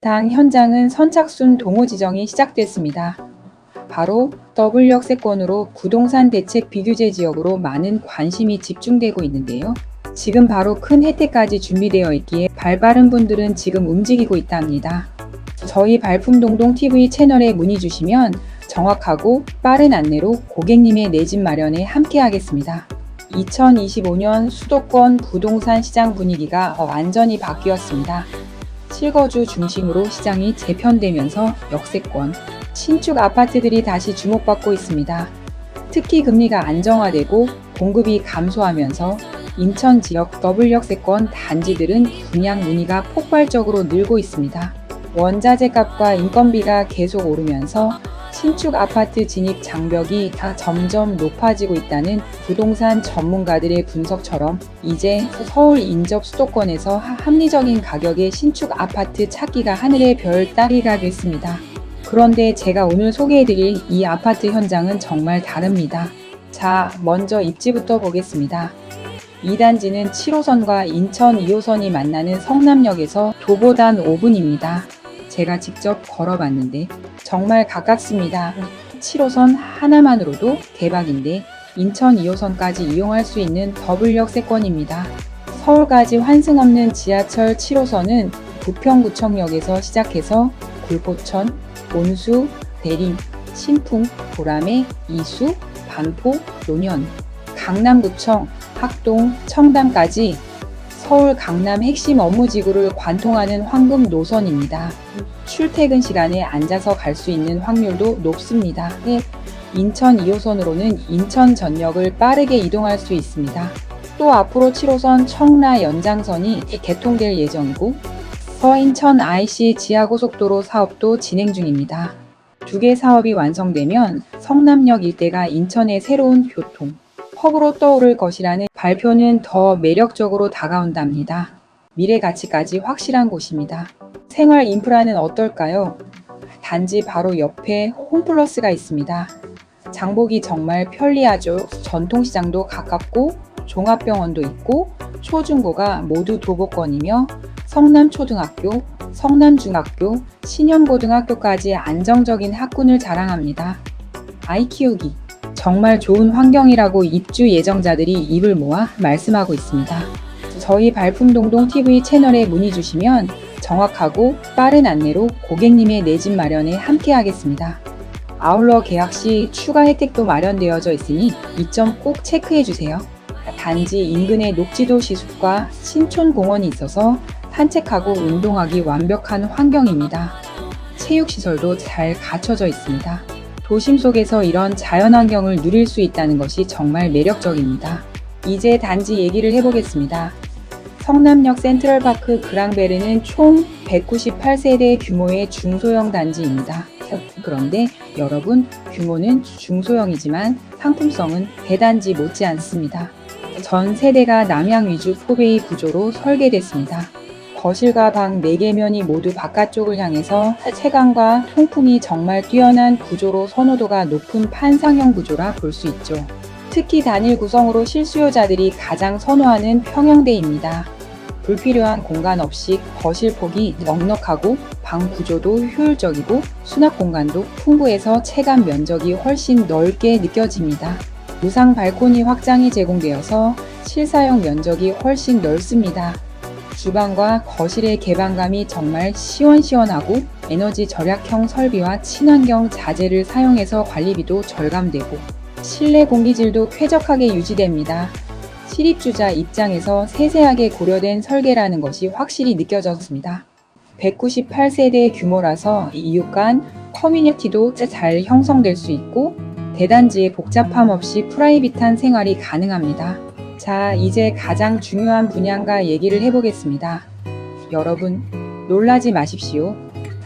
당 현장은 선착순 동호 지정이 시작됐습니다. 바로 더블 역세권으로 부동산 대책 비규제 지역으로 많은 관심이 집중되고 있는데요. 지금 바로 큰 혜택까지 준비되어 있기에 발빠른 분들은 지금 움직이고 있다 합니다. 저희 발품동동 TV 채널에 문의 주시면 정확하고 빠른 안내로 고객님의 내 집 마련에 함께 하겠습니다. 2025년 수도권 부동산 시장 분위기가 완전히 바뀌었습니다. 실거주 중심으로 시장이 재편되면서 역세권, 신축 아파트들이 다시 주목받고 있습니다. 특히 금리가 안정화되고 공급이 감소하면서 인천 지역 더블 역세권 단지들은 분양 문의가 폭발적으로 늘고 있습니다. 원자재 값과 인건비가 계속 오르면서 신축 아파트 진입 장벽이 다 점점 높아지고 있다는 부동산 전문가들의 분석처럼 이제 서울 인접 수도권에서 하- 합리적인 가격의 신축 아파트 찾기가 하늘의 별 따기가 됐습니다. 그런데 제가 오늘 소개해드릴 이 아파트 현장은 정말 다릅니다. 자, 먼저 입지부터 보겠습니다. 2단지는 7호선과 인천 2호선이 만나는 성남역에서 도보단 5분입니다. 제가 직접 걸어봤는데 정말 가깝습니다. 7호선 하나만으로도 대박인데 인천 2호선까지 이용할 수 있는 더블역 세권입니다. 서울까지 환승 없는 지하철 7호선은 부평구청역에서 시작해서 굴포천, 온수, 대림, 신풍, 보라매, 이수, 반포, 논현, 강남구청, 학동, 청담까지 서울 강남 핵심 업무지구를 관통하는 황금 노선입니다. 출퇴근 시간에 앉아서 갈 수 있는 확률도 높습니다. 네, 인천 2호선으로는 인천 전역을 빠르게 이동할 수 있습니다. 또 앞으로 7호선 청라 연장선이 개통될 예정이고 서인천 IC 지하고속도로 사업도 진행 중입니다. 두 개 사업이 완성되면 성남역 일대가 인천의 새로운 교통, 허브로 떠오를 것이라는 발표는 더 매력적으로 다가온답니다. 미래 가치까지 확실한 곳입니다. 생활 인프라는 어떨까요? 단지 바로 옆에 홈플러스가 있습니다. 장보기 정말 편리하죠. 전통시장도 가깝고 종합병원도 있고 초중고가 모두 도보권이며 성남초등학교, 성남중학교, 신현고등학교까지 안정적인 학군을 자랑합니다. 아이 키우기 정말 좋은 환경이라고 입주 예정자들이 입을 모아 말씀하고 있습니다. 저희 발품동동 TV 채널에 문의 주시면 정확하고 빠른 안내로 고객님의 내 집 마련에 함께 하겠습니다. 아울러 계약 시 추가 혜택도 마련되어져 있으니 이 점 꼭 체크해 주세요. 단지 인근에 녹지도 시숲과 신촌 공원이 있어서 산책하고 운동하기 완벽한 환경입니다. 체육시설도 잘 갖춰져 있습니다. 도심 속에서 이런 자연환경을 누릴 수 있다는 것이 정말 매력적입니다. 이제 단지 얘기를 해보겠습니다. 성남역 센트럴파크 그랑베르는 총 198세대 규모의 중소형 단지입니다. 그런데 여러분, 규모는 중소형이지만 상품성은 대단지 못지 않습니다. 전 세대가 남향 위주 포베이 구조로 설계됐습니다. 거실과 방 4개 면이 모두 바깥쪽을 향해서 채광과 통풍이 정말 뛰어난 구조로 선호도가 높은 판상형 구조라 볼 수 있죠. 특히 단일 구성으로 실수요자들이 가장 선호하는 평형대입니다. 불필요한 공간 없이 거실 폭이 넉넉하고 방 구조도 효율적이고 수납 공간도 풍부해서 체감 면적이 훨씬 넓게 느껴집니다. 무상 발코니 확장이 제공되어서 실사용 면적이 훨씬 넓습니다. 주방과 거실의 개방감이 정말 시원시원하고 에너지 절약형 설비와 친환경 자재를 사용해서 관리비도 절감되고 실내 공기질도 쾌적하게 유지됩니다. 실입주자 입장에서 세세하게 고려된 설계라는 것이 확실히 느껴졌습니다. 198세대 규모라서 이웃 간 커뮤니티도 잘 형성될 수 있고 대단지의 복잡함 없이 프라이빗한 생활이 가능합니다. 자, 이제 가장 중요한 분양가 얘기를 해보겠습니다. 여러분, 놀라지 마십시오.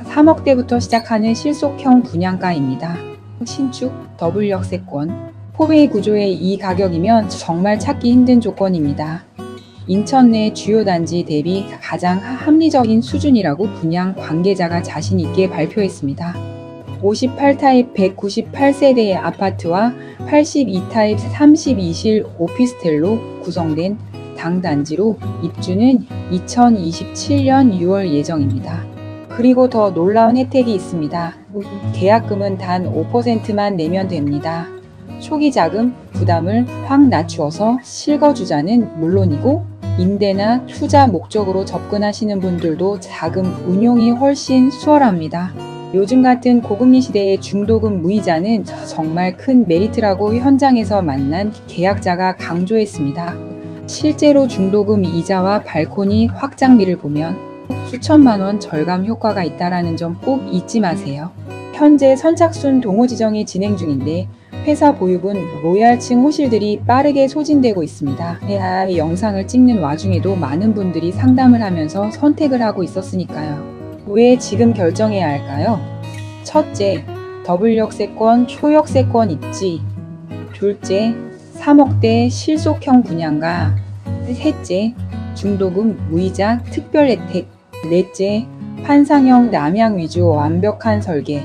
3억대부터 시작하는 실속형 분양가입니다. 신축, 더블 역세권, 포베이 구조의 이 가격이면 정말 찾기 힘든 조건입니다. 인천 내 주요 단지 대비 가장 합리적인 수준이라고 분양 관계자가 자신 있게 발표했습니다. 58타입 198세대의 아파트와 82타입 32실 오피스텔로 구성된 당단지로 입주는 2027년 6월 예정입니다. 그리고 더 놀라운 혜택이 있습니다. 계약금은 단 5%만 내면 됩니다. 초기 자금 부담을 확 낮추어서 실거주자는 물론이고 임대나 투자 목적으로 접근하시는 분들도 자금 운용이 훨씬 수월합니다. 요즘 같은 고금리 시대의 중도금 무이자는 정말 큰 메리트라고 현장에서 만난 계약자가 강조했습니다. 실제로 중도금 이자와 발코니 확장비를 보면 수천만 원 절감 효과가 있다라는 점 꼭 잊지 마세요. 현재 선착순 동호 지정이 진행 중인데 회사 보유분 로얄층 호실들이 빠르게 소진되고 있습니다. 이 영상을 찍는 와중에도 많은 분들이 상담을 하면서 선택을 하고 있었으니까요. 왜 지금 결정해야 할까요? 첫째, 더블 역세권, 초역세권 있지. 둘째, 3억대 실속형 분양가. 셋째, 중도금 무이자 특별 혜택. 넷째, 환상형 남양 위주 완벽한 설계.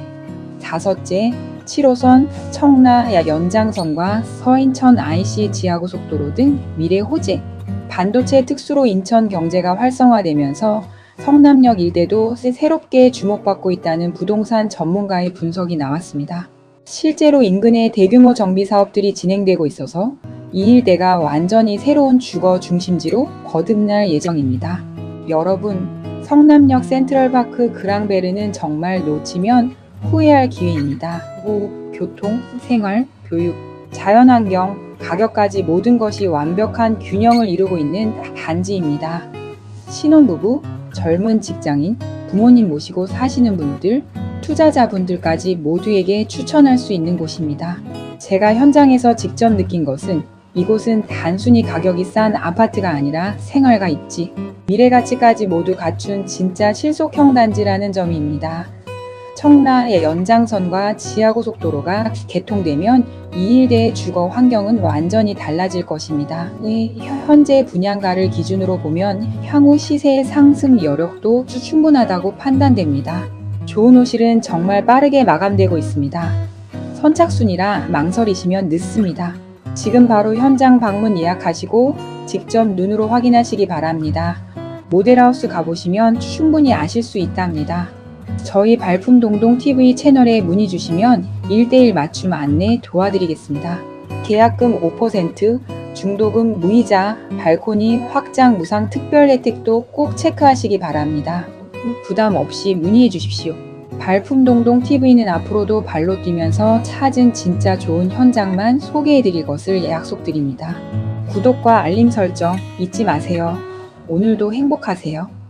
다섯째, 7호선 청라 연장선과 서인천 IC 지하고속도로 등 미래 호재. 반도체 특수로 인천 경제가 활성화되면서 성남역 일대도 새롭게 주목받고 있다는 부동산 전문가의 분석이 나왔습니다. 실제로 인근에 대규모 정비 사업들이 진행되고 있어서 이 일대가 완전히 새로운 주거 중심지로 거듭날 예정입니다. 여러분, 성남역 센트럴파크 그랑베르는 정말 놓치면 후회할 기회입니다. 호, 교통, 생활, 교육, 자연환경, 가격까지 모든 것이 완벽한 균형을 이루고 있는 단지입니다. 신혼부부, 젊은 직장인, 부모님 모시고 사시는 분들, 투자자분들까지 모두에게 추천할 수 있는 곳입니다. 제가 현장에서 직접 느낀 것은 이곳은 단순히 가격이 싼 아파트가 아니라 생활과 입지, 미래 가치까지 모두 갖춘 진짜 실속형 단지라는 점입니다. 청라의 연장선과 지하고속도로가 개통되면 이 일대의 주거 환경은 완전히 달라질 것입니다. 네, 현재 분양가를 기준으로 보면 향후 시세의 상승 여력도 충분하다고 판단됩니다. 좋은 호실은 정말 빠르게 마감되고 있습니다. 선착순이라 망설이시면 늦습니다. 지금 바로 현장 방문 예약하시고 직접 눈으로 확인하시기 바랍니다. 모델하우스 가보시면 충분히 아실 수 있답니다. 저희 발품 동동 TV 채널에 문의 주시면 1대1 맞춤 안내 도와드리겠습니다. 계약금 5%, 중도금 무이자, 발코니 확장 무상 특별 혜택도 꼭 체크하시기 바랍니다. 부담 없이 문의해 주십시오. 발품 동동 TV는 앞으로도 발로 뛰면서 찾은 진짜 좋은 현장만 소개해 드릴 것을 약속드립니다. 구독과 알림 설정 잊지 마세요. 오늘도 행복하세요.